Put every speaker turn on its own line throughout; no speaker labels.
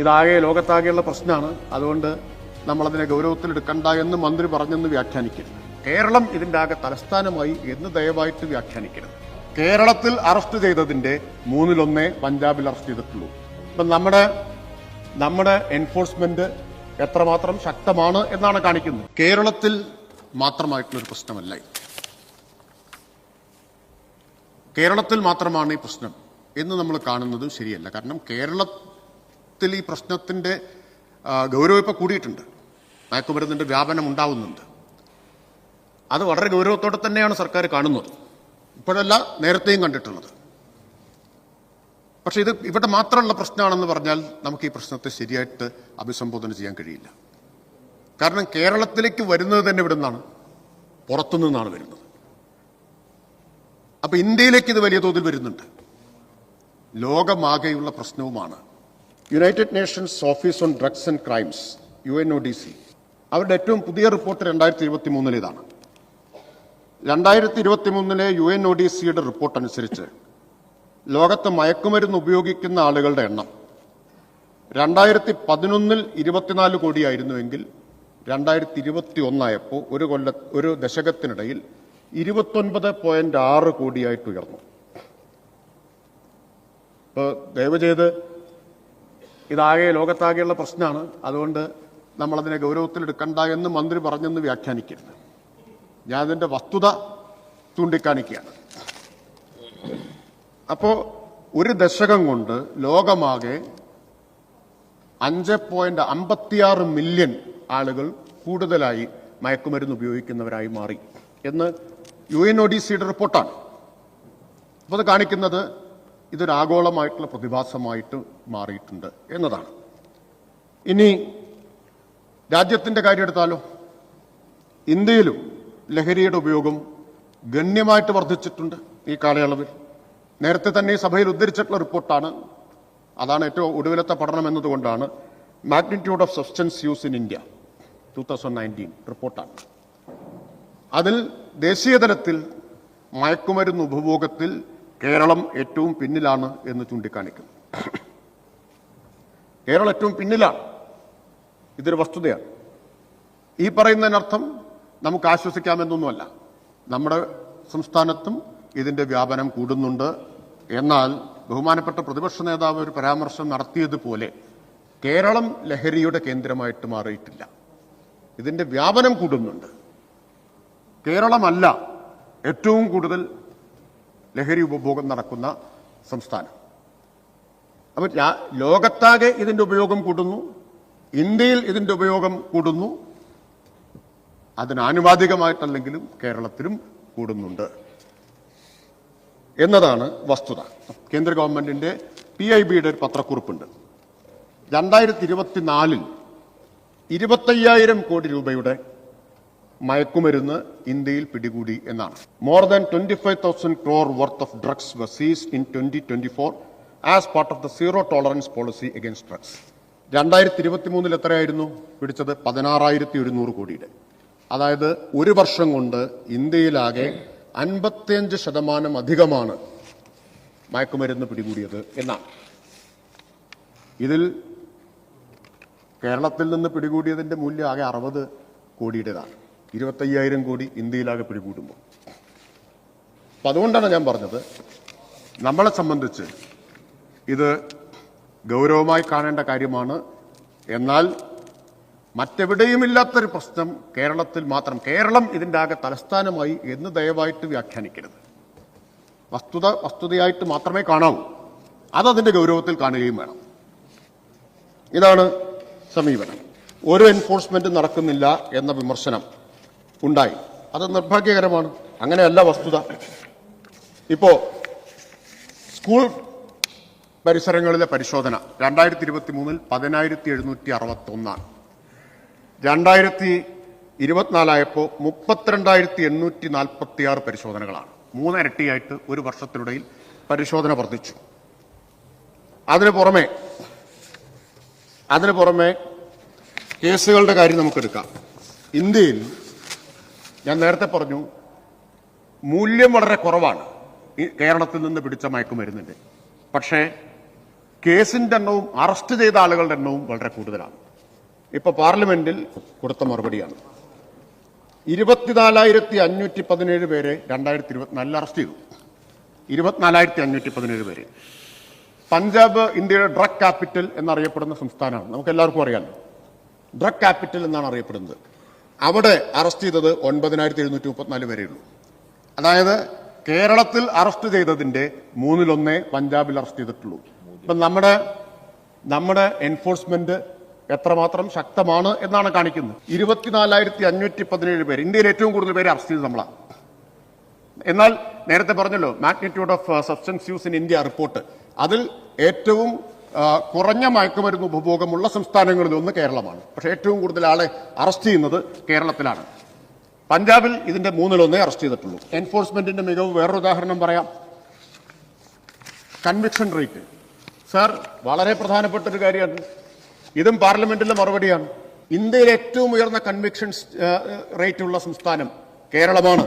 ഇതാകെ ലോകത്താകെയുള്ള പ്രശ്നമാണ് അതുകൊണ്ട് നമ്മളതിനെ ഗൗരവത്തിലെടുക്കണ്ട എന്ന് മന്ത്രി പറഞ്ഞെന്ന് വ്യാഖ്യാനിക്കരുത്. കേരളം ഇതിന്റെ ആകെ തലസ്ഥാനമായി എന്ന് ദയവായിട്ട് വ്യാഖ്യാനിക്കരുത്. കേരളത്തിൽ അറസ്റ്റ് ചെയ്തതിന്റെ മൂന്നിലൊന്നേ പഞ്ചാബിൽ അറസ്റ്റ് ചെയ്തിട്ടുള്ളൂ. ഇപ്പം നമ്മുടെ നമ്മുടെ എൻഫോഴ്സ്മെന്റ് എത്രമാത്രം ശക്തമാണ് എന്നാണ് കാണിക്കുന്നത്. കേരളത്തിൽ മാത്രമായിട്ടുള്ളൊരു പ്രശ്നമല്ല. കേരളത്തിൽ മാത്രമാണ് ഈ പ്രശ്നം. എന്ന് നമ്മൾ കാണുന്നത് ശരിയല്ല. കാരണം കേരളത്തിൽ ഈ പ്രശ്നത്തിന്റെ ഗൗരവം കൂടിയിട്ടുണ്ട്. മയക്കുമരുന്നിന്റെ വ്യാപനം ഉണ്ടാവുന്നുണ്ട്. അത് വളരെ ഗൗരവത്തോടെ തന്നെയാണ് സർക്കാർ കാണുന്നത്. ഇപ്പോഴല്ല നേരത്തെയും കണ്ടിട്ടുള്ളത്. പക്ഷേ ഇത് ഇവിടെ മാത്രമുള്ള പ്രശ്നമാണെന്ന് പറഞ്ഞാൽ നമുക്ക് ഈ പ്രശ്നത്തെ ശരിയായിട്ട് അഭിസംബോധന ചെയ്യാൻ കഴിയില്ല. കാരണം കേരളത്തിലേക്ക് വരുന്നത് തന്നെ ഇവിടെ നിന്നാണ് പുറത്തുനിന്നാണ് വരുന്നത്. അപ്പോൾ ഇന്ത്യയിലേക്ക് ഇത് വലിയ തോതിൽ വരുന്നുണ്ട്. ലോകമാകെയുള്ള പ്രശ്നവുമാണ് United Nations office on drugs and crimes U N O D C അവരുടെ ഏറ്റവും പുതിയ റിപ്പോർട്ട് രണ്ടായിരത്തി ഇരുപത്തി മൂന്നിലേതാണ് രണ്ടായിരത്തി ഇരുപത്തി മൂന്നിലെ യു എൻ ഒ ഡി സിയുടെ റിപ്പോർട്ട് അനുസരിച്ച് ലോകത്ത് മയക്കുമരുന്ന് ഉപയോഗിക്കുന്ന ആളുകളുടെ എണ്ണം രണ്ടായിരത്തി പതിനൊന്നിൽ ഇരുപത്തിനാല് കോടിയായിരുന്നുവെങ്കിൽ രണ്ടായിരത്തി ഇരുപത്തി ഒന്നായപ്പോൾ ഒരു കൊല്ല ഒരു ദശകത്തിനിടയിൽ ഇരുപത്തൊൻപത് പോയിന്റ് ആറ് കോടിയായിട്ട് ഉയർന്നു. ഇപ്പോൾ ദയവ് ചെയ്ത് ഇതാകെ ലോകത്താകെയുള്ള പ്രശ്നമാണ്. അതുകൊണ്ട് നമ്മളതിനെ ഗൗരവത്തിലെടുക്കണ്ട എന്ന് മന്ത്രി പറഞ്ഞെന്ന് വ്യാഖ്യാനിക്കരുത്. ഞാൻ അതിന്റെ വസ്തുത ചൂണ്ടിക്കാണിക്കുകയാണ്. അപ്പോൾ ഒരു ദശകം കൊണ്ട് ലോകമാകെ അഞ്ച് പോയിന്റ് അമ്പത്തിയാറ് മില്യൺ ആളുകൾ കൂടുതലായി മയക്കുമരുന്ന് ഉപയോഗിക്കുന്നവരായി മാറി എന്ന് യു എൻ ഒ ഡി സിയുടെ റിപ്പോർട്ടാണ്. അപ്പോൾ അത് കാണിക്കുന്നത് ഇതൊരു ആഗോളമായിട്ടുള്ള പ്രതിഭാസമായിട്ട് മാറിയിട്ടുണ്ട് എന്നതാണ്. ഇനി രാജ്യത്തിന്റെ കാര്യം എടുത്താലോ? ഇന്ത്യയിലും ലഹരിയുടെ ഉപയോഗം ഗണ്യമായിട്ട് വർദ്ധിച്ചിട്ടുണ്ട് ഈ കാലയളവിൽ. നേരത്തെ തന്നെ ഈ സഭയിൽ ഉദ്ധരിച്ചിട്ടുള്ള റിപ്പോർട്ടാണ്. അതാണ് ഏറ്റവും ഒടുവിലത്തെ പഠനം എന്നതുകൊണ്ടാണ് magnitude of substance use in India two thousand nineteen റിപ്പോർട്ടാണ്. അതിൽ ദേശീയതലത്തിൽ മയക്കുമരുന്ന് ഉപഭോഗത്തിൽ കേരളം ഏറ്റവും പിന്നിലാണ് എന്ന് ചൂണ്ടിക്കാണിക്കുന്നു. കേരളം ഏറ്റവും പിന്നിലാണ് ഇതൊരു വസ്തുതയാണ്. ഈ പറയുന്നതിനർത്ഥം നമുക്ക് ആശ്വസിക്കാമെന്നൊന്നുമല്ല. നമ്മുടെ സംസ്ഥാനത്തും ഇതിന്റെ വ്യാപനം കൂടുന്നുണ്ട്. എന്നാൽ ബഹുമാനപ്പെട്ട പ്രതിപക്ഷ നേതാവ് ഒരു പരാമർശം നടത്തിയതുപോലെ കേരളം ലഹരിയുടെ കേന്ദ്രമായിട്ട് മാറിയിട്ടില്ല. ഇതിന്റെ വ്യാപനം കൂടുന്നുണ്ട്. കേരളമല്ല ഏറ്റവും കൂടുതൽ ലഹരി ഉപഭോഗം നടക്കുന്ന സംസ്ഥാനം. അപ്പം ലോകത്താകെ ഇതിന്റെ ഉപയോഗം കൂടുന്നു. ഇന്ത്യയിൽ ഇതിന്റെ ഉപയോഗം കൂടുന്നു. അതിനാനുപാതികമായിട്ടല്ലെങ്കിലും കേരളത്തിലും കൂടുന്നുണ്ട്. എന്നതാണ് വസ്തുത. കേന്ദ്ര ഗവൺമെന്റിന്റെ പി ഐ ബിയുടെ ഒരു പത്രക്കുറിപ്പുണ്ട്. രണ്ടായിരത്തി ഇരുപത്തിനാലിൽ ഇരുപത്തയ്യായിരം കോടി രൂപയുടെ മയക്കുമരുന്ന് ഇന്ത്യയിൽ പിടികൂടി എന്നാണ്. More than twenty five thousand crore worth of drugs was seized in twenty twenty four as part of the zero tolerance policy against drugs രണ്ടായിരത്തി ഇരുപത്തി മൂന്നിൽ എത്രയായിരുന്നു? പിടിച്ചത് പതിനാറായിരത്തി ഒരുന്നൂറ് കോടിയുടെ. അതായത് ഒരു വർഷം കൊണ്ട് ഇന്ത്യയിലാകെ അൻപത്തിയഞ്ച് ശതമാനം അധികമാണ് മയക്കുമരുന്ന് പിടികൂടിയത് എന്നാണ്. ഇതിൽ കേരളത്തിൽ നിന്ന് പിടികൂടിയതിന്റെ മൂല്യം ആകെ അറുപത് കോടിയുടേതാണ്. ഇരുപത്തയ്യായിരം കോടി ഇന്ത്യയിലാകെ പിടികൂടുമ്പോൾ അപ്പം അതുകൊണ്ടാണ് ഞാൻ പറഞ്ഞത് നമ്മളെ സംബന്ധിച്ച് ഇത് ഗൗരവമായി കാണേണ്ട കാര്യമാണ്. എന്നാൽ മറ്റെവിടെയും ഇല്ലാത്തൊരു പ്രശ്നം കേരളത്തിൽ മാത്രം കേരളം ഇതിന്റെ ആകെ തലസ്ഥാനമായി എന്ന് ദയവായിട്ട് വ്യാഖ്യാനിക്കരുത്. വസ്തുത വസ്തുതയായിട്ട് മാത്രമേ കാണാവൂ. അതതിന്റെ ഗൗരവത്തിൽ കാണുകയും വേണം. ഇതാണ് സമീപനം. ഒരു എൻഫോഴ്സ്മെന്റ് നടക്കുന്നില്ല എന്ന വിമർശനം. ഉണ്ടായി. അത് നിർഭാഗ്യകരമാണ്. അങ്ങനെയല്ല വസ്തുത. ഇപ്പോൾ സ്കൂൾ പരിസരങ്ങളിലെ പരിശോധന രണ്ടായിരത്തി ഇരുപത്തി മൂന്നിൽ പതിനായിരത്തി എഴുന്നൂറ്റി അറുപത്തൊന്നാണ് രണ്ടായിരത്തി ഇരുപത്തിനാലായപ്പോൾ മുപ്പത്തിരണ്ടായിരത്തി എണ്ണൂറ്റി നാൽപ്പത്തി ആറ് പരിശോധനകളാണ്. മൂന്നിരട്ടിയായിട്ട് ഒരു വർഷത്തിനിടയിൽ പരിശോധന വർദ്ധിച്ചു. അതിനു പുറമെ അതിനു പുറമെ കേസുകളുടെ കാര്യം നമുക്കെടുക്കാം. ഇന്ത്യയിൽ ഞാൻ നേരത്തെ പറഞ്ഞു മൂല്യം വളരെ കുറവാണ്. ഈ കേരളത്തിൽ നിന്ന് പിടിച്ച മയക്കുമരുന്നിന്റെ പക്ഷേ കേസിന്റെ എണ്ണവും അറസ്റ്റ് ചെയ്ത ആളുകളുടെ എണ്ണവും വളരെ കൂടുതലാണ്. ഇപ്പോൾ പാർലമെന്റിൽ കൊടുത്ത മറുപടിയാണ്. ഇരുപത്തിനാലായിരത്തി അഞ്ഞൂറ്റി പതിനേഴ് പേരെ രണ്ടായിരത്തി ഇരുപത്തിനാലിൽ അറസ്റ്റ് ചെയ്തു. ഇരുപത്തിനാലായിരത്തി അഞ്ഞൂറ്റി പതിനേഴ് പേര്. പഞ്ചാബ് ഇന്ത്യയുടെ ഡ്രഗ് ക്യാപിറ്റൽ എന്നറിയപ്പെടുന്ന സംസ്ഥാനമാണ്. നമുക്ക് എല്ലാവർക്കും അറിയാമല്ലോ ഡ്രഗ് ക്യാപിറ്റൽ എന്നാണ് അറിയപ്പെടുന്നത്. അവിടെ അറസ്റ്റ് ചെയ്തത് ഒൻപതിനായിരത്തി എഴുന്നൂറ്റി മുപ്പത്തിനാല് പേരെയുള്ളൂ. അതായത് കേരളത്തിൽ അറസ്റ്റ് ചെയ്തതിന്റെ മൂന്നിലൊന്നേ പഞ്ചാബിൽ അറസ്റ്റ് ചെയ്തിട്ടുള്ളൂ. ഇപ്പം നമ്മുടെ നമ്മുടെ എൻഫോഴ്സ്മെന്റ് എത്രമാത്രം ശക്തമാണ് എന്നാണ് കാണിക്കുന്നത്. ഇരുപത്തിനാലായിരത്തി അഞ്ഞൂറ്റി പതിനേഴ് പേര് ഇന്ത്യയിൽ ഏറ്റവും കൂടുതൽ പേര് അറസ്റ്റ് ചെയ്ത് നമ്മളാണ് എന്നാൽ നേരത്തെ പറഞ്ഞല്ലോ magnitude of substance use in India report അതിൽ ഏറ്റവും കുറഞ്ഞ മയക്കുമരുന്ന് ഉപഭോഗമുള്ള സംസ്ഥാനങ്ങളിൽ ഒന്ന് കേരളമാണ്. പക്ഷേ ഏറ്റവും കൂടുതൽ ആളെ അറസ്റ്റ് ചെയ്യുന്നത് കേരളത്തിലാണ്. പഞ്ചാബിൽ ഇതിന്റെ മൂന്നിലൊന്നേ അറസ്റ്റ് ചെയ്തിട്ടുള്ളൂ. എൻഫോഴ്സ്മെന്റിന്റെ മികവ് വേറൊരു ഉദാഹരണം പറയാം. Conviction rate. സാർ വളരെ പ്രധാനപ്പെട്ട ഒരു കാര്യമാണ്. ഇതും പാർലമെന്റിലെ മറുപടിയാണ്. ഇന്ത്യയിൽ ഏറ്റവും ഉയർന്ന കൺവിക്ഷൻ റേറ്റ് ഉള്ള സംസ്ഥാനം കേരളമാണ്.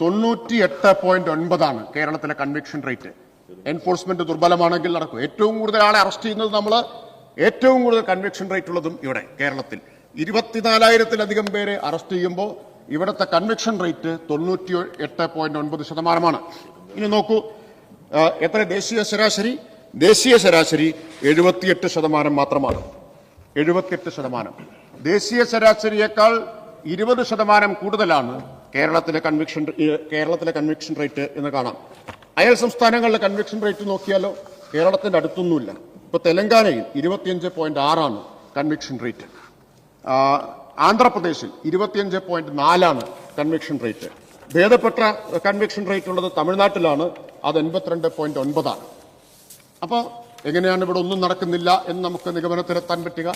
തൊണ്ണൂറ്റി എട്ട് പോയിന്റ് ഒൻപതാണ് കേരളത്തിലെ കൺവിക്ഷൻ റേറ്റ്. എൻഫോഴ്സ്മെന്റ് ദുർബലമാണെങ്കിൽ നടക്കും. ഏറ്റവും കൂടുതൽ ആളെ അറസ്റ്റ് ചെയ്യുന്നത് നമ്മൾ ഏറ്റവും കൂടുതൽ കൺവിക്ഷൻ റേറ്റ് ഉള്ളതും ഇവിടെ കേരളത്തിൽ. ഇരുപത്തിനാലായിരത്തിലധികം പേരെ അറസ്റ്റ് ചെയ്യുമ്പോൾ ഇവിടുത്തെ കൺവിക്ഷൻ റേറ്റ് തൊണ്ണൂറ്റി എട്ട് പോയിന്റ് ഒൻപത് ശതമാനമാണ്. ഇനി നോക്കൂ എത്ര? ദേശീയ ശരാശരി? ദേശീയ ശരാശരി എഴുപത്തിയെട്ട് ശതമാനം മാത്രമാണ്. എഴുപത്തിയെട്ട് ശതമാനം. ദേശീയ ശരാശരിയേക്കാൾ ഇരുപത് ശതമാനം കൂടുതലാണ് കേരളത്തിലെ കൺവിക്ഷൻ കേരളത്തിലെ കൺവിക്ഷൻ റേറ്റ് എന്ന് കാണാം. അയൽ സംസ്ഥാനങ്ങളിലെ കൺവെക്ഷൻ റേറ്റ് നോക്കിയാലോ കേരളത്തിന്റെ അടുത്തൊന്നുമില്ല. ഇപ്പോൾ തെലങ്കാനയിൽ ഇരുപത്തിയഞ്ച് പോയിന്റ് ആറാണ് കൺവെക്ഷൻ റേറ്റ് ആന്ധ്രാപ്രദേശിൽ ഇരുപത്തിയഞ്ച് പോയിന്റ് നാലാണ് കൺവെക്ഷൻ റേറ്റ് ഭേദപ്പെട്ട കൺവെക്ഷൻ റേറ്റ് ഉള്ളത് തമിഴ്നാട്ടിലാണ് അത് എൺപത്തിരണ്ട് പോയിന്റ് ഒൻപതാണ്. അപ്പോൾ എങ്ങനെയാണ് ഇവിടെ ഒന്നും നടക്കുന്നില്ല എന്ന് നമുക്ക് നിഗമനത്തിലെത്താൻ പറ്റുക?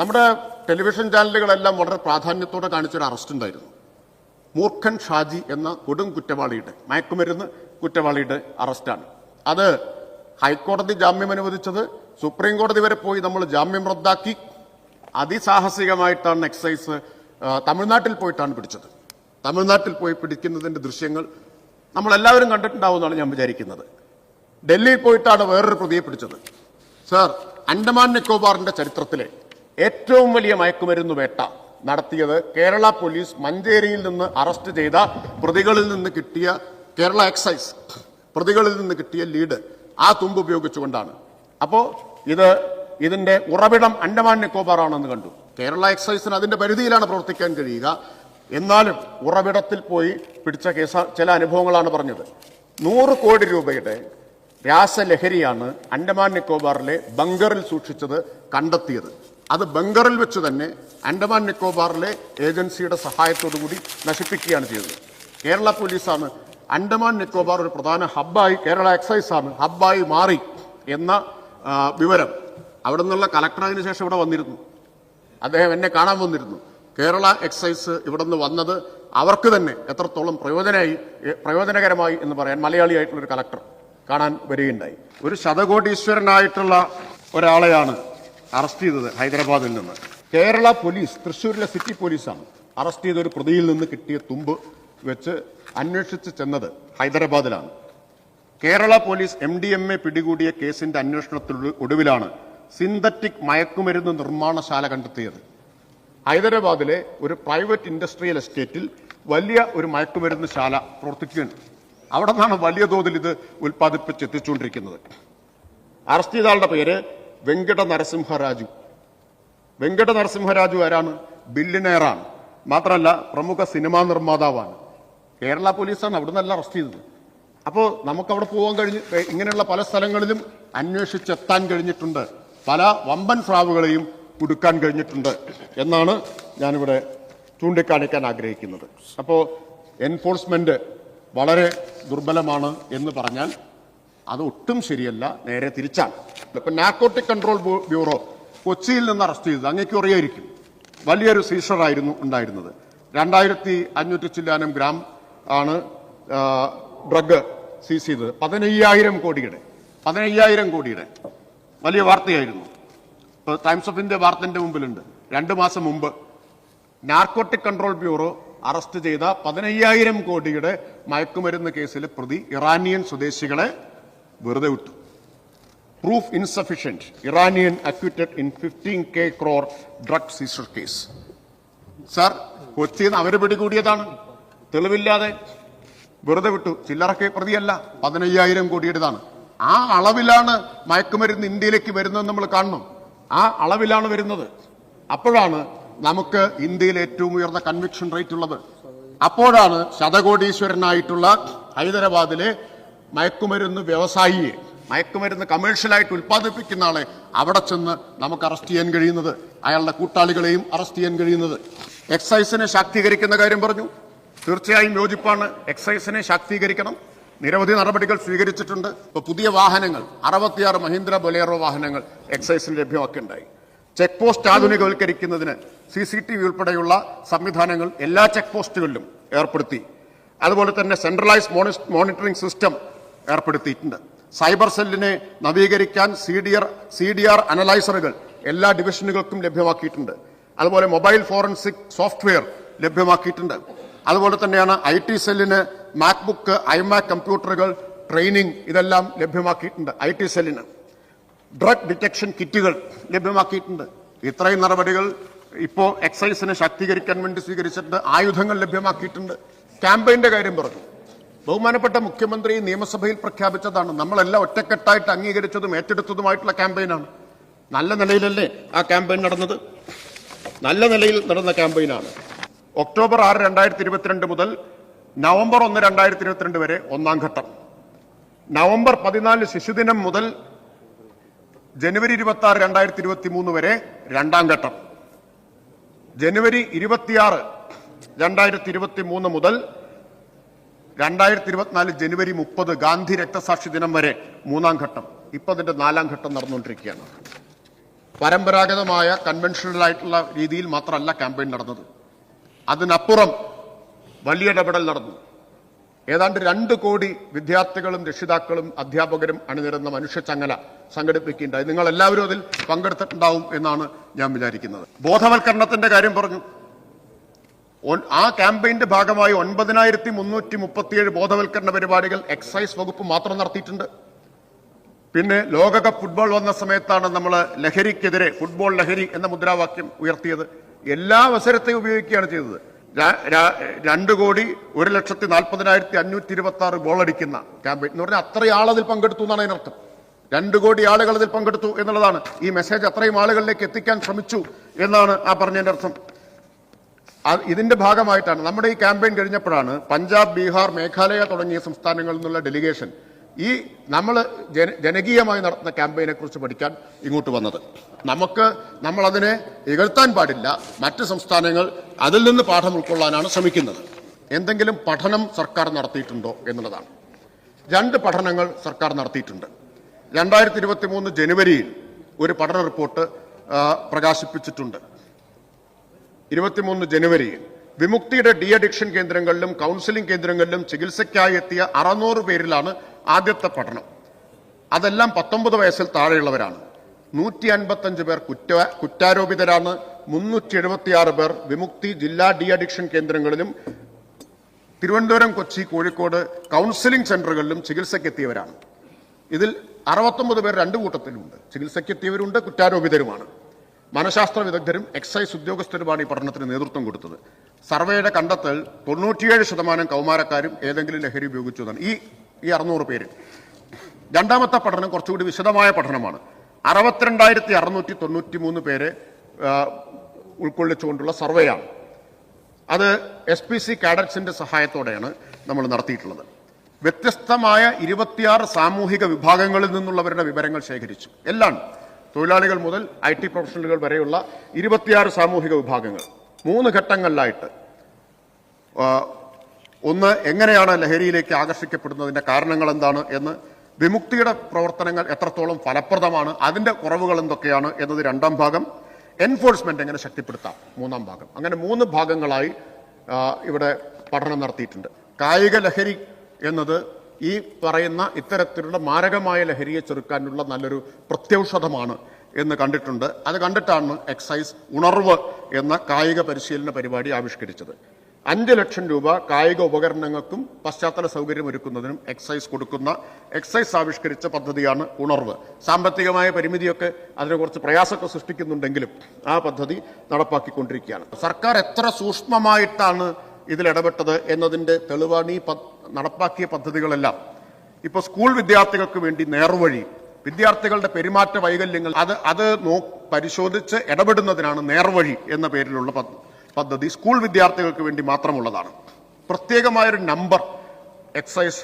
നമ്മുടെ ടെലിവിഷൻ ചാനലുകളെല്ലാം വളരെ പ്രാധാന്യത്തോടെ കാണിച്ചൊരു അറസ്റ്റ് ഉണ്ടായിരുന്നു. മൂർഖൻ ഷാജി എന്ന കൊടും കുറ്റവാളിയുടെ മയക്കുമരുന്ന് കുറ്റവാളിയുടെ അറസ്റ്റാണ്. അത് ഹൈക്കോടതി ജാമ്യം അനുവദിച്ചത് സുപ്രീം കോടതി വരെ പോയി നമ്മൾ ജാമ്യം റദ്ദാക്കി. അതിസാഹസികമായിട്ടാണ് എക്സൈസ് തമിഴ്നാട്ടിൽ പോയിട്ടാണ് പിടിച്ചത്. തമിഴ്നാട്ടിൽ പോയി പിടിക്കുന്നതിന്റെ ദൃശ്യങ്ങൾ നമ്മൾ എല്ലാവരും കണ്ടിട്ടുണ്ടാവുമെന്നാണ് ഞാൻ വിചാരിക്കുന്നത്. ഡൽഹിയിൽ പോയിട്ടാണ് വേറൊരു പ്രതിയെ പിടിച്ചത്. സർ അൻഡമാൻ നിക്കോബാറിന്റെ ചരിത്രത്തിലെ ഏറ്റവും വലിയ മയക്കുമരുന്ന് വേട്ട നടത്തിയത് കേരള പോലീസ് മഞ്ചേരിയിൽ നിന്ന് അറസ്റ്റ് ചെയ്ത പ്രതികളിൽ നിന്ന് കിട്ടിയ കേരള എക്സൈസ് പ്രതികളിൽ നിന്ന് കിട്ടിയ ലീഡ് ആ തുമ്പ് ഉപയോഗിച്ചുകൊണ്ടാണ്. അപ്പോൾ ഇത് ഇതിന്റെ ഉറവിടം അൻഡമാൻ നിക്കോബാർ ആണെന്ന് കണ്ടു. കേരള എക്സൈസിന് അതിന്റെ പരിധിയിലാണ് പ്രവർത്തിക്കാൻ കഴിയുക. എന്നാലും ഉറവിടത്തിൽ പോയി പിടിച്ച കേസ ചില അനുഭവങ്ങളാണ് പറഞ്ഞത്. നൂറ് കോടി രൂപയുടെ രാസലഹരിയാണ് അൻഡമാൻ നിക്കോബാറിലെ ബങ്കറിൽ സൂക്ഷിച്ചത് കണ്ടെത്തിയത്. അത് ബങ്കറിൽ വെച്ച് തന്നെ അൻഡമാൻ നിക്കോബാറിലെ ഏജൻസിയുടെ സഹായത്തോടുകൂടി നശിപ്പിക്കുകയാണ് ചെയ്തത്. കേരള പോലീസാണ് അൻഡമാൻ നിക്കോബാർ ഒരു പ്രധാന ഹബ്ബായി കേരള എക്സൈസ് ഹബ്ബായി മാറി എന്ന വിവരം അവിടെ നിന്നുള്ള കലക്ടർ അതിന് ശേഷം ഇവിടെ വന്നിരുന്നു. അദ്ദേഹം എന്നെ കാണാൻ വന്നിരുന്നു. കേരള എക്സൈസ് ഇവിടെ നിന്ന് വന്നത് അവർക്ക് തന്നെ എത്രത്തോളം പ്രയോജനമായി പ്രയോജനകരമായി എന്ന് പറയാൻ മലയാളിയായിട്ടുള്ള ഒരു കലക്ടർ കാണാൻ വരികയുണ്ടായി. ഒരു ശതകോടീശ്വരനായിട്ടുള്ള ഒരാളെയാണ് അറസ്റ്റ് ചെയ്തത് ഹൈദരാബാദിൽ നിന്ന്. കേരള പോലീസ് തൃശ്ശൂരിലെ സിറ്റി പോലീസാണ് അറസ്റ്റ് ചെയ്ത ഒരു പ്രതിയിൽ നിന്ന് കിട്ടിയ തുമ്പ് വെച്ച് അന്വേഷിച്ച് ചെന്നത് ഹൈദരാബാദിലാണ്. Kerala police M D M A പിടികൂടിയ കേസിന്റെ അന്വേഷണത്തിൽ ഒടുവിലാണ് സിന്തറ്റിക് മയക്കുമരുന്ന് നിർമ്മാണശാല കണ്ടെത്തിയത്. ഹൈദരാബാദിലെ ഒരു പ്രൈവറ്റ് ഇൻഡസ്ട്രിയൽ എസ്റ്റേറ്റിൽ വലിയ ഒരു മയക്കുമരുന്ന് ശാല പ്രവർത്തിക്കുകയാണ്. അവിടെ നിന്നാണ് വലിയ തോതിൽ ഇത് ഉൽപ്പാദിപ്പിച്ച് എത്തിച്ചുകൊണ്ടിരിക്കുന്നത് അറസ്റ്റ് ചെയ്ത ആളുടെ പേര് വെങ്കട നരസിംഹരാജു വെങ്കട നരസിംഹരാജു ആരാണ്? ബില്ലിനെയറാണ് മാത്രമല്ല പ്രമുഖ സിനിമാ നിർമ്മാതാവാണ്. കേരള പോലീസാണ് അവിടെ നിന്നല്ല അറസ്റ്റ് ചെയ്തത്. അപ്പോൾ നമുക്കവിടെ പോകാൻ കഴിഞ്ഞ് ഇങ്ങനെയുള്ള പല സ്ഥലങ്ങളിലും അന്വേഷിച്ചെത്താൻ കഴിഞ്ഞിട്ടുണ്ട്. പല വമ്പൻ സ്രാവുകളെയും കുടുക്കാൻ കഴിഞ്ഞിട്ടുണ്ട് എന്നാണ് ഞാനിവിടെ ചൂണ്ടിക്കാണിക്കാൻ ആഗ്രഹിക്കുന്നത്. അപ്പോൾ എൻഫോഴ്സ്മെന്റ് വളരെ ദുർബലമാണ് എന്ന് പറഞ്ഞാൽ അത് ഒട്ടും ശരിയല്ല നേരെ തിരിച്ചാണ്. ഇപ്പം നാക്കോട്ടിക് കൺട്രോൾ ബ്യൂറോ കൊച്ചിയിൽ നിന്ന് അറസ്റ്റ് ചെയ്തത്. അങ്ങേക്കും അറിയായിരിക്കും. വലിയൊരു സീഷറായിരുന്നു ഉണ്ടായിരുന്നത്. രണ്ടായിരത്തി അഞ്ഞൂറ്റി ചില്ലാനം ഗ്രാം ആണ് ഡ്രഗ് സീസ് ചെയ്തത്. പതിനയ്യായിരം കോടിയുടെ പതിനയ്യായിരം കോടിയുടെ. വലിയ വാർത്തയായിരുന്നു. ഇപ്പോൾ ടൈംസ് ഓഫ് ഇന്ത്യ വാർത്തന്റെ മുമ്പിലുണ്ട്. രണ്ട് മാസം മുമ്പ് നാർക്കോട്ടിക് കൺട്രോൾ ബ്യൂറോ അറസ്റ്റ് ചെയ്ത പതിനയ്യായിരം കോടിയുടെ മയക്കുമരുന്ന് കേസിൽ പ്രതി ഇറാനിയൻ സ്വദേശികളെ വെറുതെ വിട്ടു. Proof insufficient Iranian acquitted in fifteen K crore drug seizure case sir കൊച്ചിയിൽ നിന്ന് അവർ പിടികൂടിയതാണ്. തെളിവില്ലാതെ വെറുതെ വിട്ടു. ചില്ലറക്കെ പ്രതിയല്ല. പതിനയ്യായിരം കോടിയുടേതാണ്. ആ അളവിലാണ് മയക്കുമരുന്ന് ഇന്ത്യയിലേക്ക് വരുന്നത് നമ്മൾ കാണണം ആ അളവിലാണ് വരുന്നത്. അപ്പോഴാണ് നമുക്ക് ഇന്ത്യയിൽ ഏറ്റവും ഉയർന്ന കൺവിക്ഷൻ റേറ്റ് ഉള്ളത്. അപ്പോഴാണ് ശതകോടീശ്വരനായിട്ടുള്ള ഹൈദരാബാദിലെ മയക്കുമരുന്ന് വ്യവസായിയെ മയക്കുമരുന്ന് കമേഴ്ഷ്യലായിട്ട് ഉൽപ്പാദിപ്പിക്കുന്ന ആളെ അവിടെ ചെന്ന് നമുക്ക് അറസ്റ്റ് ചെയ്യാൻ കഴിയുന്നത്. അയാളുടെ കൂട്ടാളികളെയും അറസ്റ്റ് ചെയ്യാൻ കഴിയുന്നത്. എക്സൈസിനെ ശാക്തീകരിക്കുന്ന കാര്യം പറഞ്ഞു. തീർച്ചയായും യോജിപ്പാണ്. എക്സൈസിനെ ശാക്തീകരിക്കണം. നിരവധി നടപടികൾ സ്വീകരിച്ചിട്ടുണ്ട്. ഇപ്പോൾ പുതിയ വാഹനങ്ങൾ അറുപത്തിയാറ് മഹീന്ദ്ര ബൊലേറോ വാഹനങ്ങൾ എക്സൈസിന് ലഭ്യമാക്കുകയുണ്ടായി ചെക്ക് പോസ്റ്റ് ആധുനികവൽക്കരിക്കുന്നതിന് സി സി ടി വി ഉൾപ്പെടെയുള്ള സംവിധാനങ്ങൾ എല്ലാ ചെക്ക് പോസ്റ്റുകളിലും ഏർപ്പെടുത്തി. അതുപോലെ തന്നെ സെൻട്രലൈസ് മോണിറ്ററിംഗ് സിസ്റ്റം ഏർപ്പെടുത്തിയിട്ടുണ്ട്. സൈബർ സെല്ലിനെ നവീകരിക്കാൻ C D R C D R അനലൈസറുകൾ എല്ലാ ഡിവിഷനുകൾക്കും ലഭ്യമാക്കിയിട്ടുണ്ട്. അതുപോലെ മൊബൈൽ ഫോറൻസിക് സോഫ്റ്റ്വെയർ ലഭ്യമാക്കിയിട്ടുണ്ട്. അതുപോലെ തന്നെയാണ് ഐ ടി സെല്ലിന് മാക്ബുക്ക് ഐമാക് കമ്പ്യൂട്ടറുകൾ ട്രെയിനിങ് ഇതെല്ലാം ലഭ്യമാക്കിയിട്ടുണ്ട്. ഐ ടി സെല്ലിന് ഡ്രഗ് ഡിറ്റക്ഷൻ കിറ്റുകൾ ലഭ്യമാക്കിയിട്ടുണ്ട്. ഇത്രയും നടപടികൾ ഇപ്പോൾ എക്സൈസിനെ ശാക്തീകരിക്കാൻ വേണ്ടി സ്വീകരിച്ചിട്ടുണ്ട്. ആയുധങ്ങൾ ലഭ്യമാക്കിയിട്ടുണ്ട്. ക്യാമ്പയിന്റെ കാര്യം പറഞ്ഞു. ബഹുമാനപ്പെട്ട മുഖ്യമന്ത്രി നിയമസഭയിൽ പ്രഖ്യാപിച്ചതാണ്. നമ്മളെല്ലാം ഒറ്റക്കെട്ടായിട്ട് അംഗീകരിച്ചതും ഏറ്റെടുത്തതുമായിട്ടുള്ള ക്യാമ്പയിനാണ്. നല്ല നിലയിലല്ലേ ആ ക്യാമ്പയിൻ നടന്നത്? നല്ല നിലയിൽ നടന്ന ക്യാമ്പയിനാണ്. ഒക്ടോബർ ആറ് രണ്ടായിരത്തി ഇരുപത്തിരണ്ട് മുതൽ നവംബർ ഒന്ന് രണ്ടായിരത്തി ഇരുപത്തിരണ്ട് വരെ ഒന്നാം ഘട്ടം. നവംബർ പതിനാല് ശിശുദിനം മുതൽ ജനുവരി ഇരുപത്തി ആറ് രണ്ടായിരത്തി ഇരുപത്തി മൂന്ന് വരെ രണ്ടാം ഘട്ടം. ജനുവരി ഇരുപത്തിയാറ് രണ്ടായിരത്തി ഇരുപത്തി മൂന്ന് മുതൽ രണ്ടായിരത്തി ഇരുപത്തിനാല് ജനുവരി മുപ്പത് ഗാന്ധി രക്തസാക്ഷി ദിനം വരെ മൂന്നാം ഘട്ടം. ഇപ്പൊ അതിന്റെ നാലാം ഘട്ടം നടന്നുകൊണ്ടിരിക്കുകയാണ്. പരമ്പരാഗതമായ കൺവെൻഷണൽ ആയിട്ടുള്ള രീതിയിൽ മാത്രമല്ല ക്യാമ്പയിൻ നടന്നത്. അതിനപ്പുറം വലിയ ഇടപെടൽ നടന്നു. ഏതാണ്ട് രണ്ട് കോടി വിദ്യാർത്ഥികളും രക്ഷിതാക്കളും അധ്യാപകരും അണിനിരുന്ന മനുഷ്യച്ചങ്ങല സംഘടിപ്പിക്കുകയുണ്ടായി. നിങ്ങൾ എല്ലാവരും അതിൽ പങ്കെടുത്തിട്ടുണ്ടാവും എന്നാണ് ഞാൻ വിചാരിക്കുന്നത്. ബോധവൽക്കരണത്തിന്റെ കാര്യം പറഞ്ഞു. ആ ക്യാമ്പയിന്റെ ഭാഗമായി ഒൻപതിനായിരത്തി മുന്നൂറ്റി മുപ്പത്തിയേഴ് ബോധവൽക്കരണ പരിപാടികൾ എക്സൈസ് വകുപ്പ് മാത്രം നടത്തിയിട്ടുണ്ട്. പിന്നെ ലോകകപ്പ് ഫുട്ബോൾ വന്ന സമയത്താണ് നമ്മൾ ലഹരിക്കെതിരെ ഫുട്ബോൾ ലഹരി എന്ന മുദ്രാവാക്യം ഉയർത്തിയത്. എല്ലാ അവസരത്തെയും ഉപയോഗിക്കുകയാണ് ചെയ്തത്. രണ്ട് കോടി ഒരു ലക്ഷത്തി നാൽപ്പതിനായിരത്തി അഞ്ഞൂറ്റി ഇരുപത്തി ആറ് ഗോളടിക്കുന്ന ക്യാമ്പയിൻ എന്ന് പറഞ്ഞാൽ അത്രയും ആളതിൽ പങ്കെടുത്തു എന്നാണ് അതിനർത്ഥം. രണ്ട് കോടി ആളുകൾ അതിൽ പങ്കെടുത്തു എന്നുള്ളതാണ്. ഈ മെസ്സേജ് അത്രയും ആളുകളിലേക്ക് എത്തിക്കാൻ ശ്രമിച്ചു എന്നാണ് ആ പറഞ്ഞതിന്റെ അർത്ഥം. ഇതിന്റെ ഭാഗമായിട്ടാണ് നമ്മുടെ ഈ ക്യാമ്പയിൻ കഴിഞ്ഞപ്പോഴാണ് പഞ്ചാബ് ബീഹാർ മേഘാലയ തുടങ്ങിയ സംസ്ഥാനങ്ങളിൽ നിന്നുള്ള ഡെലിഗേഷൻ ഈ നമ്മൾ ജന ജനകീയമായി നടത്തുന്ന ക്യാമ്പയിനെ കുറിച്ച് പഠിക്കാൻ ഇങ്ങോട്ട് വന്നത്. നമുക്ക് നമ്മളതിനെ ഇകഴ്ത്താൻ പാടില്ല. മറ്റ് സംസ്ഥാനങ്ങൾ അതിൽ നിന്ന് പാഠം ഉൾക്കൊള്ളാനാണ് ശ്രമിക്കുന്നത്. എന്തെങ്കിലും പഠനം സർക്കാർ നടത്തിയിട്ടുണ്ടോ എന്നുള്ളതാണ്. രണ്ട് പഠനങ്ങൾ സർക്കാർ നടത്തിയിട്ടുണ്ട്. രണ്ടായിരത്തി ഇരുപത്തി മൂന്ന് ജനുവരിയിൽ ഒരു പഠന റിപ്പോർട്ട് പ്രകാശിപ്പിച്ചിട്ടുണ്ട്. ഇരുപത്തിമൂന്ന് ജനുവരിയിൽ വിമുക്തിയുടെ ഡി അഡിക്ഷൻ കേന്ദ്രങ്ങളിലും കൗൺസിലിംഗ് കേന്ദ്രങ്ങളിലും ചികിത്സയ്ക്കായി എത്തിയ അറുന്നൂറ് പേരിലാണ് ആദ്യത്തെ പഠനം. അതെല്ലാം പത്തൊമ്പത് വയസ്സിൽ താഴെയുള്ളവരാണ്. നൂറ്റി അൻപത്തഞ്ച് പേർ കുറ്റ കുറ്റാരോപിതരാണ്. മുന്നൂറ്റി എഴുപത്തിയാറ് പേർ വിമുക്തി ജില്ലാ ഡി അഡിക്ഷൻ കേന്ദ്രങ്ങളിലും തിരുവനന്തപുരം കൊച്ചി കോഴിക്കോട് കൗൺസിലിംഗ് സെന്ററുകളിലും ചികിത്സയ്ക്കെത്തിയവരാണ്. ഇതിൽ അറുപത്തൊമ്പത് പേർ രണ്ട് കൂട്ടത്തിലുണ്ട്. ചികിത്സയ്ക്കെത്തിയവരുണ്ട് കുറ്റാരോപിതരുമാണ്. മനഃശാസ്ത്ര വിദഗ്ധരും എക്സൈസ് ഉദ്യോഗസ്ഥരുമാണ് ഈ പഠനത്തിന് നേതൃത്വം കൊടുത്തത്. സർവേയുടെ കണ്ടെത്തൽ തൊണ്ണൂറ്റിയേഴ് ശതമാനം കൗമാരക്കാരും ഏതെങ്കിലും ലഹരി ഉപയോഗിച്ചു എന്നാണ് ഈ ഈ അറുന്നൂറ് പേര്. രണ്ടാമത്തെ പഠനം കുറച്ചുകൂടി വിശദമായ പഠനമാണ്. അറുപത്തിരണ്ടായിരത്തി അറുന്നൂറ്റി തൊണ്ണൂറ്റി മൂന്ന് പേരെ ഉൾക്കൊള്ളിച്ചുകൊണ്ടുള്ള സർവേയാണ്. അത് എസ് പി സി കാഡറ്റ്സിന്റെ സഹായത്തോടെയാണ് നമ്മൾ നടത്തിയിട്ടുള്ളത്. വ്യത്യസ്തമായ ഇരുപത്തിയാറ് സാമൂഹിക വിഭാഗങ്ങളിൽ നിന്നുള്ളവരുടെ വിവരങ്ങൾ ശേഖരിച്ചു. എല്ലാം തൊഴിലാളികൾ മുതൽ ഐ ടി പ്രൊഫഷണലുകൾ വരെയുള്ള ഇരുപത്തിയാറ് സാമൂഹിക വിഭാഗങ്ങൾ. മൂന്ന് ഘട്ടങ്ങളിലായിട്ട് ഒന്ന് എങ്ങനെയാണ് ലഹരിയിലേക്ക് ആകർഷിക്കപ്പെടുന്നതിന്റെ കാരണങ്ങൾ എന്താണ് എന്ന് വിമുക്തിയുടെ പ്രവർത്തനങ്ങൾ എത്രത്തോളം ഫലപ്രദമാണ് അതിന്റെ കുറവുകൾ എന്തൊക്കെയാണ് എന്നത് രണ്ടാം ഭാഗം എൻഫോഴ്സ്മെന്റ് എങ്ങനെ ശക്തിപ്പെടുത്താം മൂന്നാം ഭാഗം. അങ്ങനെ മൂന്ന് ഭാഗങ്ങളായി ഇവിടെ പഠനം നടത്തിയിട്ടുണ്ട്. കായിക ലഹരി എന്നത് ഈ പറയുന്ന ഇത്തരത്തിലുള്ള മാരകമായ ലഹരിയെ ചെറുക്കാനുള്ള നല്ലൊരു പ്രത്യൗഷധമാണ് എന്ന് കണ്ടിട്ടുണ്ട്. അത് കണ്ടിട്ടാണ് എക്സൈസ് ഉണർവ് എന്ന കായിക പരിശീലന പരിപാടി ആവിഷ്കരിച്ചത്. അഞ്ച് ലക്ഷം രൂപ കായിക ഉപകരണങ്ങൾക്കും പശ്ചാത്തല സൗകര്യം ഒരുക്കുന്നതിനും എക്സൈസ് കൊടുക്കുന്ന എക്സൈസ് ആവിഷ്കരിച്ച പദ്ധതിയാണ് ഉണർവ്. സാമ്പത്തികമായ പരിമിതിയൊക്കെ അതിനെ കുറച്ച് പ്രയാസമൊക്കെ സൃഷ്ടിക്കുന്നുണ്ടെങ്കിലും ആ പദ്ധതി നടപ്പാക്കിക്കൊണ്ടിരിക്കുകയാണ്. സർക്കാർ എത്ര സൂക്ഷ്മമായിട്ടാണ് ഇതിൽ ഇടപെട്ടത് എന്നതിന്റെ തെളിവാണ് ഈ നടപ്പാക്കിയ പദ്ധതികളെല്ലാം. ഇപ്പോൾ സ്കൂൾ വിദ്യാർത്ഥികൾക്ക് വേണ്ടി നേർവഴി വിദ്യാർത്ഥികളുടെ പെരുമാറ്റ വൈകല്യങ്ങൾ അത് അത് നോ പരിശോധിച്ച് ഇടപെടുന്നതിനാണ് നേർവഴി എന്ന പേരിലുള്ള പദ്ധ- പദ്ധതി സ്കൂൾ വിദ്യാർത്ഥികൾക്ക് വേണ്ടി മാത്രമുള്ളതാണ്. പ്രത്യേകമായൊരു number excise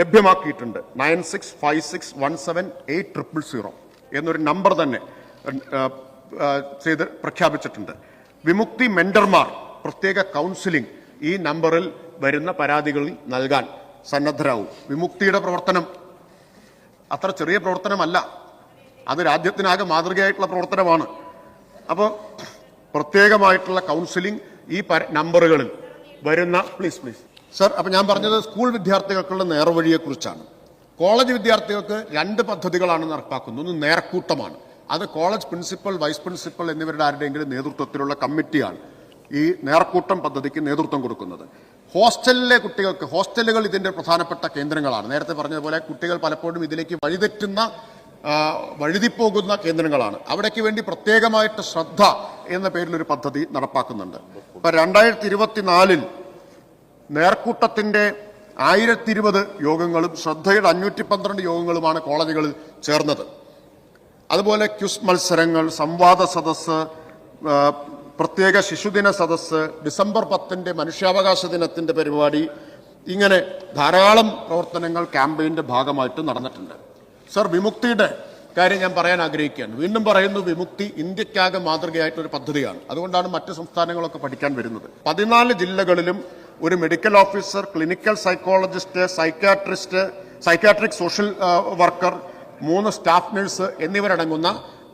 ലഭ്യമാക്കിയിട്ടുണ്ട്. Nine six five six one seven eight triple zero എന്നൊരു നമ്പർ തന്നെ ചെയ്ത് പ്രഖ്യാപിച്ചിട്ടുണ്ട്. വിമുക്തി മെന്റർമാർ പ്രത്യേക കൗൺസിലിംഗ് ഈ നമ്പറിൽ വരുന്ന പരാതികളിൽ നൽകാൻ സന്നദ്ധരാകും വിമുക്തിയുടെ പ്രവർത്തനം അത്ര ചെറിയ പ്രവർത്തനമല്ല. അത് രാജ്യത്തിനാകെ മാതൃകയായിട്ടുള്ള പ്രവർത്തനമാണ്. അപ്പോൾ പ്രത്യേകമായിട്ടുള്ള കൗൺസിലിംഗ് ഈ നമ്പറുകളിൽ വരുന്ന പ്ലീസ് പ്ലീസ് സർ അപ്പൊ ഞാൻ പറഞ്ഞത് സ്കൂൾ വിദ്യാർത്ഥികൾക്കുള്ള നേർവഴിയെക്കുറിച്ചാണ്. കോളേജ് വിദ്യാർത്ഥികൾക്ക് രണ്ട് പദ്ധതികളാണ് നടപ്പാക്കുന്നത് ഒന്ന് നേർക്കൂട്ടമാണ്. അത് കോളേജ് പ്രിൻസിപ്പൽ വൈസ് പ്രിൻസിപ്പൽ എന്നിവരുടെ ആരുടെയെങ്കിലും നേതൃത്വത്തിലുള്ള കമ്മിറ്റിയാണ് ഈ നേർക്കൂട്ടം പദ്ധതിക്ക് നേതൃത്വം കൊടുക്കുന്നത്. ഹോസ്റ്റലിലെ കുട്ടികൾക്ക് ഹോസ്റ്റലുകൾ ഇതിന്റെ പ്രധാനപ്പെട്ട കേന്ദ്രങ്ങളാണ്. നേരത്തെ പറഞ്ഞതുപോലെ കുട്ടികൾ പലപ്പോഴും ഇതിലേക്ക് വഴിതെറ്റുന്ന വഴുതിപ്പോകുന്ന കേന്ദ്രങ്ങളാണ്. അവിടേക്ക് വേണ്ടി പ്രത്യേകമായിട്ട് ശ്രദ്ധ എന്ന പേരിൽ ഒരു പദ്ധതി നടപ്പാക്കുന്നുണ്ട്. ഇപ്പൊ രണ്ടായിരത്തി ഇരുപത്തിനാലിൽ നേർക്കൂട്ടത്തിന്റെ ആയിരത്തി ഇരുപത് യോഗങ്ങളും ശ്രദ്ധയുടെ അഞ്ഞൂറ്റി പന്ത്രണ്ട് യോഗങ്ങളുമാണ് കോളേജുകളിൽ ചേർന്നത്. അതുപോലെ ക്യുസ് മത്സരങ്ങൾ സംവാദ സദസ്സ് പ്രത്യേക ശിശുദിന സദസ്സ് ഡിസംബർ പത്തിന്റെ മനുഷ്യാവകാശ ദിനത്തിന്റെ പരിപാടി ഇങ്ങനെ ധാരാളം പ്രവർത്തനങ്ങൾ ക്യാമ്പയിന്റെ ഭാഗമായിട്ട് നടന്നിട്ടുണ്ട്. സർ വിമുക്തിയുടെ കാര്യം ഞാൻ പറയാൻ ആഗ്രഹിക്കുകയാണ്. വീണ്ടും പറയുന്നു വിമുക്തി ഇന്ത്യക്കാകെ മാതൃകയായിട്ടൊരു പദ്ധതിയാണ്. അതുകൊണ്ടാണ് മറ്റ് സംസ്ഥാനങ്ങളൊക്കെ പഠിക്കാൻ വരുന്നത്. പതിനാല് ജില്ലകളിലും ഒരു medical officer clinical psychologist psychiatrist psychiatric social worker മൂന്ന് സ്റ്റാഫ് നഴ്സ് എന്നിവരടങ്ങുന്ന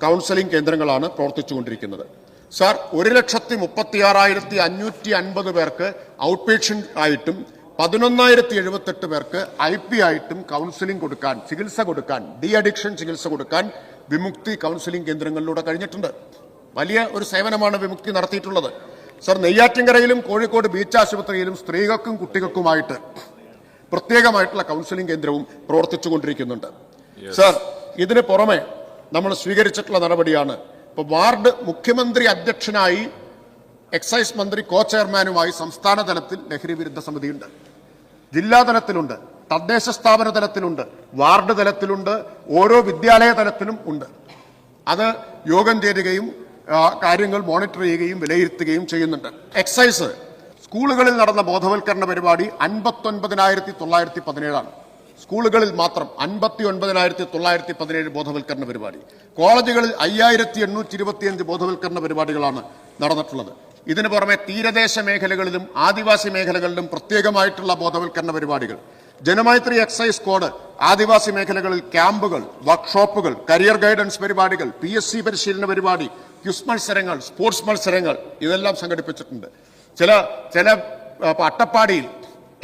കൗൺസിലിംഗ് കേന്ദ്രങ്ങളാണ് പ്രവർത്തിച്ചുകൊണ്ടിരിക്കുന്നത്. സാർ ഒരു ലക്ഷത്തി മുപ്പത്തിയാറായിരത്തി അഞ്ഞൂറ്റി അൻപത് പേർക്ക് ഔട്ട് പേഷ്യന്റ് ആയിട്ടും പതിനൊന്നായിരത്തി എഴുപത്തെട്ട് പേർക്ക് ഐ പി ആയിട്ടും കൗൺസിലിംഗ് കൊടുക്കാൻ ചികിത്സ കൊടുക്കാൻ ഡി അഡിക്ഷൻ ചികിത്സ കൊടുക്കാൻ വിമുക്തി കൗൺസിലിംഗ് കേന്ദ്രങ്ങളിലൂടെ കഴിഞ്ഞിട്ടുണ്ട്. വലിയ ഒരു സേവനമാണ് വിമുക്തി നടത്തിയിട്ടുള്ളത്. സർ നെയ്യാറ്റിൻകരയിലും കോഴിക്കോട് ബീച്ച് ആശുപത്രിയിലും സ്ത്രീകൾക്കും കുട്ടികൾക്കുമായിട്ട് പ്രത്യേകമായിട്ടുള്ള കൗൺസിലിംഗ് കേന്ദ്രവും പ്രവർത്തിച്ചുകൊണ്ടിരിക്കുന്നുണ്ട്. സർ ഇതിന് പുറമെ നമ്മൾ സ്വീകരിച്ചിട്ടുള്ള നടപടിയാണ്. ഇപ്പൊ വാർഡ് മുഖ്യമന്ത്രി അധ്യക്ഷനായി എക്സൈസ് മന്ത്രി കോ ചെയർമാനുമായി സംസ്ഥാന തലത്തിൽ ലഹരി വിരുദ്ധ സമിതിയുണ്ട്. ജില്ലാ തലത്തിലുണ്ട് തദ്ദേശ സ്ഥാപന തലത്തിലുണ്ട് വാർഡ് തലത്തിലുണ്ട് ഓരോ വിദ്യാലയ തലത്തിലും ഉണ്ട്. അത് യോഗം ചേരുകയും കാര്യങ്ങൾ മോണിറ്റർ ചെയ്യുകയും വിലയിരുത്തുകയും ചെയ്യുന്നുണ്ട്. എക്സൈസ് സ്കൂളുകളിൽ നടന്ന ബോധവൽക്കരണ പരിപാടി അൻപത്തൊൻപതിനായിരത്തി തൊള്ളായിരത്തി പതിനേഴാണ് സ്കൂളുകളിൽ മാത്രം അൻപത്തി ഒൻപതിനായിരത്തി തൊള്ളായിരത്തി പതിനേഴ് ബോധവൽക്കരണ പരിപാടി. കോളേജുകളിൽ അയ്യായിരത്തി എണ്ണൂറ്റി ഇരുപത്തിയഞ്ച് ബോധവൽക്കരണ പരിപാടികളാണ് നടന്നിട്ടുള്ളത്. ഇതിനു പുറമെ തീരദേശ മേഖലകളിലും ആദിവാസി മേഖലകളിലും പ്രത്യേകമായിട്ടുള്ള ബോധവൽക്കരണ പരിപാടികൾ. ജനമൈത്രി എക്സൈസ് കോഡ് ആദിവാസി മേഖലകളിൽ ക്യാമ്പുകൾ വർക്ക്ഷോപ്പുകൾ കരിയർ ഗൈഡൻസ് പരിപാടികൾ പി എസ് സി പരിശീലന പരിപാടി ക്യുസ് മത്സരങ്ങൾ സ്പോർട്സ് മത്സരങ്ങൾ ഇതെല്ലാം സംഘടിപ്പിച്ചിട്ടുണ്ട്. ചില ചില അട്ടപ്പാടിയിൽ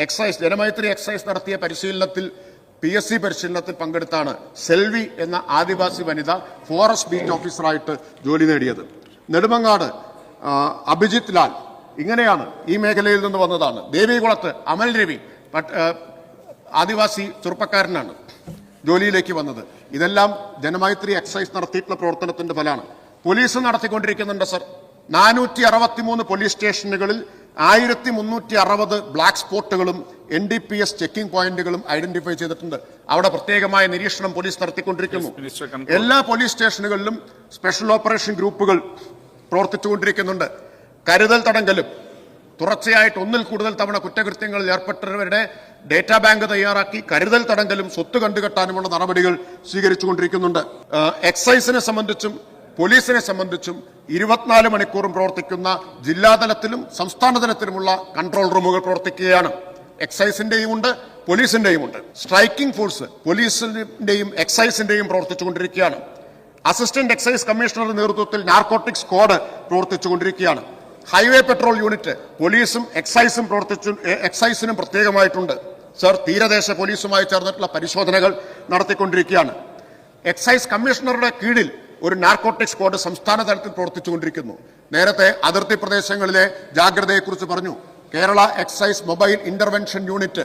എക്സൈസ് ജനമൈത്രി എക്സൈസ് നടത്തിയ പരിശീലനത്തിൽ പി എസ് സി പരിശീലനത്തിൽ പങ്കെടുത്താണ് സെൽവി എന്ന ആദിവാസി വനിത ഫോറസ്റ്റ് ബീറ്റ് ഓഫീസറായിട്ട് ജോലി നേടിയത്. നെടുമങ്ങാട് ആ, അഭിജിത്ത് ലാൽ. ഇങ്ങനെയാണ് ഈ മേഖലയിൽ നിന്ന് വന്നതാണ്. ദേവികുളത്ത് അമൽ രവി ആദിവാസി ചെറുപ്പക്കാരനാണ് ജോലിയിലേക്ക് വന്നത്. ഇതെല്ലാം ജനമൈത്രി എക്സൈസ് നടത്തിയിട്ടുള്ള പ്രവർത്തനത്തിന്റെ ഫലമാണ്. പോലീസ് നടത്തിക്കൊണ്ടിരിക്കുന്നുണ്ട് സർ. നാനൂറ്റി അറുപത്തിമൂന്ന് പോലീസ് സ്റ്റേഷനുകളിൽ ആയിരത്തി മുന്നൂറ്റി അറുപത് black സ്പോട്ടുകളും N D P S checking പോയിന്റുകളും ഐഡന്റിഫൈ ചെയ്തിട്ടുണ്ട്. അവിടെ പ്രത്യേകമായ നിരീക്ഷണം പോലീസ് നടത്തിക്കൊണ്ടിരിക്കുന്നു. എല്ലാ പോലീസ് സ്റ്റേഷനുകളിലും സ്പെഷ്യൽ ഓപ്പറേഷൻ ഗ്രൂപ്പുകൾ പ്രവർത്തിച്ചുകൊണ്ടിരിക്കുന്നുണ്ട്. കരുതൽ തടങ്കലും. തുടർച്ചയായിട്ട് ഒന്നിൽ കൂടുതൽ തവണ കുറ്റകൃത്യങ്ങളിൽ ഏർപ്പെട്ടവരുടെ ഡേറ്റാ ബാങ്ക് തയ്യാറാക്കി കരുതൽ തടങ്കലും സ്വത്ത് കണ്ടുകെട്ടാനുമുള്ള നടപടികൾ സ്വീകരിച്ചുകൊണ്ടിരിക്കുന്നുണ്ട്. എക്സൈസിനെ സംബന്ധിച്ചും പോലീസിനെ സംബന്ധിച്ചും ഇരുപത്തിനാല് മണിക്കൂറും പ്രവർത്തിക്കുന്ന ജില്ലാതലത്തിലും സംസ്ഥാന തലത്തിലുമുള്ള കൺട്രോൾ റൂമുകൾ പ്രവർത്തിക്കുകയാണ്. എക്സൈസിന്റെയും ഉണ്ട് പോലീസിന്റെയും ഉണ്ട്. സ്ട്രൈക്കിംഗ് ഫോഴ്സ് പോലീസിന്റെയും എക്സൈസിന്റെയും പ്രവർത്തിച്ചുകൊണ്ടിരിക്കുകയാണ്. അസിസ്റ്റന്റ് എക്സൈസ് കമ്മീഷണറുടെ നേതൃത്വത്തിൽ നാർക്കോട്ടിക് സ്ക്വാഡ് പ്രവർത്തിച്ചുകൊണ്ടിരിക്കുകയാണ്. ഹൈവേ പെട്രോൾ യൂണിറ്റ് പോലീസും എക്സൈസും പ്രവർത്തിച്ചു എക്സൈസിനും പ്രത്യേകമായിട്ടുണ്ട്. സർ തീരദേശ പോലീസുമായി ചേർന്നിട്ടുള്ള പരിശോധനകൾ നടത്തിക്കൊണ്ടിരിക്കുകയാണ്. എക്സൈസ് കമ്മീഷണറുടെ കീഴിൽ ഒരു നാർക്കോട്ടിക് സ്ക്വാഡ് സംസ്ഥാന തലത്തിൽ പ്രവർത്തിച്ചുകൊണ്ടിരിക്കുന്നു. നേരത്തെ അതിർത്തി പ്രദേശങ്ങളിലെ ജാഗ്രതയെക്കുറിച്ച് പറഞ്ഞു. Kerala excise mobile intervention unit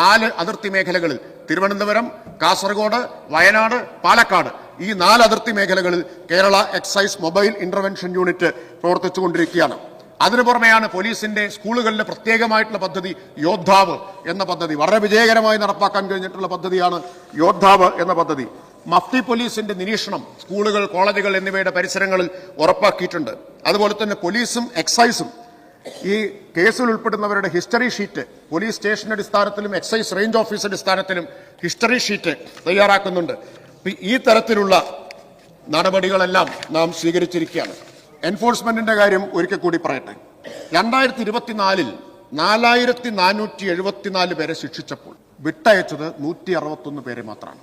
നാല് അതിർത്തി മേഖലകളിൽ. തിരുവനന്തപുരം കാസർഗോഡ് വയനാട് പാലക്കാട്. ഈ നാല് അതിർത്തി മേഖലകളിൽ Kerala excise mobile intervention unit പ്രവർത്തിച്ചുകൊണ്ടിരിക്കുകയാണ്. അതിനു പുറമെയാണ് പോലീസിന്റെ സ്കൂളുകളിലെ പ്രത്യേകമായിട്ടുള്ള പദ്ധതി യോദ്ധാവ് എന്ന പദ്ധതി. വളരെ വിജയകരമായി നടപ്പാക്കാൻ കഴിഞ്ഞിട്ടുള്ള പദ്ധതിയാണ് യോദ്ധാവ് എന്ന പദ്ധതി. മഫ്തി പോലീസിന്റെ നിരീക്ഷണം സ്കൂളുകൾ കോളേജുകൾ എന്നിവയുടെ പരിസരങ്ങളിൽ ഉറപ്പാക്കിയിട്ടുണ്ട്. അതുപോലെ തന്നെ പോലീസും എക്സൈസും ഈ കേസിൽ ഉൾപ്പെടുന്നവരുടെ ഹിസ്റ്ററി ഷീറ്റ് പോലീസ് സ്റ്റേഷൻ അടിസ്ഥാനത്തിലും എക്സൈസ് റേഞ്ച് ഓഫീസ് അടിസ്ഥാനത്തിലും ഹിസ്റ്ററി ഷീറ്റ് തയ്യാറാക്കുന്നുണ്ട്. ഈ തരത്തിലുള്ള നടപടികളെല്ലാം നാം സ്വീകരിച്ചിരിക്കുകയാണ്. എൻഫോഴ്സ്മെന്റിന്റെ കാര്യം ഒരിക്കൽ കൂടി പറയട്ടെ. രണ്ടായിരത്തി ഇരുപത്തിനാലിൽ നാലായിരത്തി നാനൂറ്റി എഴുപത്തിനാല് പേരെ ശിക്ഷിച്ചപ്പോൾ വിട്ടയച്ചത് നൂറ്റി അറുപത്തൊന്ന് പേരെ മാത്രമാണ്.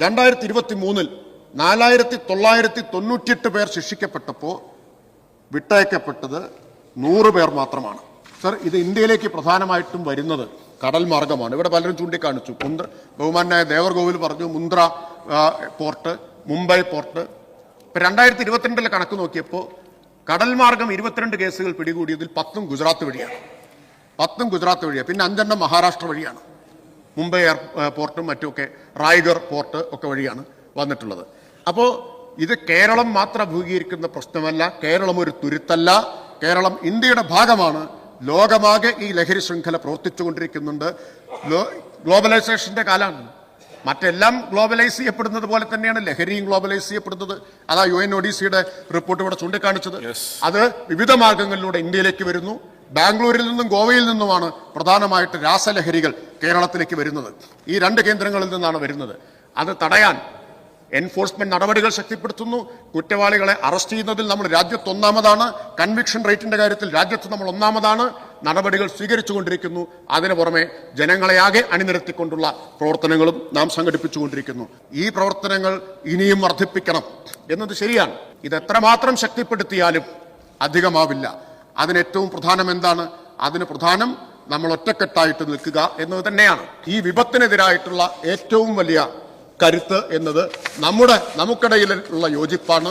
രണ്ടായിരത്തി ഇരുപത്തി മൂന്നിൽ നാലായിരത്തി തൊള്ളായിരത്തി തൊണ്ണൂറ്റിയെട്ട് പേർ ശിക്ഷിക്കപ്പെട്ടപ്പോൾ വിട്ടയക്കപ്പെട്ടത് നൂറ് പേർ മാത്രമാണ്. സർ ഇത് ഇന്ത്യയിലേക്ക് പ്രധാനമായിട്ടും വരുന്നത് കടൽ മാർഗമാണ്. ഇവിടെ പലരും ചൂണ്ടിക്കാണിച്ചു. മുന്ദ്ര ബഹുമാനായ ദേവർഗോവിൽ പറഞ്ഞു മുന്ദ്ര പോർട്ട് മുംബൈ പോർട്ട്. ഇപ്പം രണ്ടായിരത്തി ഇരുപത്തിരണ്ടിലെ കണക്ക് നോക്കിയപ്പോൾ കടൽ മാർഗം ഇരുപത്തിരണ്ട് കേസുകൾ പിടികൂടിയതിൽ പത്തും ഗുജറാത്ത് വഴിയാണ്. പത്തും ഗുജറാത്ത് വഴിയാണ്. പിന്നെ അഞ്ചെണ്ണം മഹാരാഷ്ട്ര വഴിയാണ്. മുംബൈ എയർ പോർട്ടും മറ്റുമൊക്കെ റായ്ഗർ പോർട്ട് ഒക്കെ വഴിയാണ് വന്നിട്ടുള്ളത്. അപ്പോൾ ഇത് കേരളം മാത്രം അഭിമുഖീകരിക്കുന്ന പ്രശ്നമല്ല. കേരളം ഒരു തുരുത്തല്ല. കേരളം ഇന്ത്യയുടെ ഭാഗമാണ്. ലോകമാകെ ഈ ലഹരി ശൃംഖല പ്രവർത്തിച്ചുകൊണ്ടിരിക്കുന്നുണ്ട്. ഗ്ലോബലൈസേഷന്റെ കാലമാണ്. മറ്റെല്ലാം ഗ്ലോബലൈസ് ചെയ്യപ്പെടുന്നത് പോലെ തന്നെയാണ് ലഹരിയും ഗ്ലോബലൈസ് ചെയ്യപ്പെടുന്നത്. അതാ യു എൻ ഒ ഡി സിയുടെ റിപ്പോർട്ട് ഇവിടെ ചൂണ്ടിക്കാണിച്ചത്. അത് വിവിധ മാർഗങ്ങളിലൂടെ ഇന്ത്യയിലേക്ക് വരുന്നു. ബാംഗ്ലൂരിൽ നിന്നും ഗോവയിൽ നിന്നുമാണ് പ്രധാനമായിട്ട് രാസലഹരികൾ കേരളത്തിലേക്ക് വരുന്നത്. ഈ രണ്ട് കേന്ദ്രങ്ങളിൽ നിന്നാണ് വരുന്നത്. അത് തടയാൻ എൻഫോഴ്സ്മെന്റ് നടപടികൾ ശക്തിപ്പെടുത്തുന്നു. കുറ്റവാളികളെ അറസ്റ്റ് ചെയ്യുന്നതിൽ നമ്മൾ രാജ്യത്ത് ഒന്നാമതാണ്. കൺവിക്ഷൻ റേറ്റിന്റെ കാര്യത്തിൽ രാജ്യത്ത് നമ്മൾ ഒന്നാമതാണ്. നടപടികൾ സ്വീകരിച്ചുകൊണ്ടിരിക്കുന്നു. അതിനു പുറമെ ജനങ്ങളെയാകെ അണിനിരത്തിക്കൊണ്ടുള്ള പ്രവർത്തനങ്ങളും നാം സംഘടിപ്പിച്ചുകൊണ്ടിരിക്കുന്നു. ഈ പ്രവർത്തനങ്ങൾ ഇനിയും വർദ്ധിപ്പിക്കണം. എന്നത് ശരിയാണ്. ഇത് എത്രമാത്രം ശക്തിപ്പെടുത്തിയാലും അധികമാവില്ല. അതിന് ഏറ്റവും പ്രധാനം എന്താണ്? അതിന് പ്രധാനം നമ്മൾ ഒറ്റക്കെട്ടായിട്ട് നിൽക്കുക എന്നത് തന്നെയാണ്. ഈ വിപത്തിനെതിരായിട്ടുള്ള ഏറ്റവും വലിയ കരുത്ത് എന്നത് നമ്മുടെ നമുക്കിടയിലുള്ള യോജിപ്പാണ്.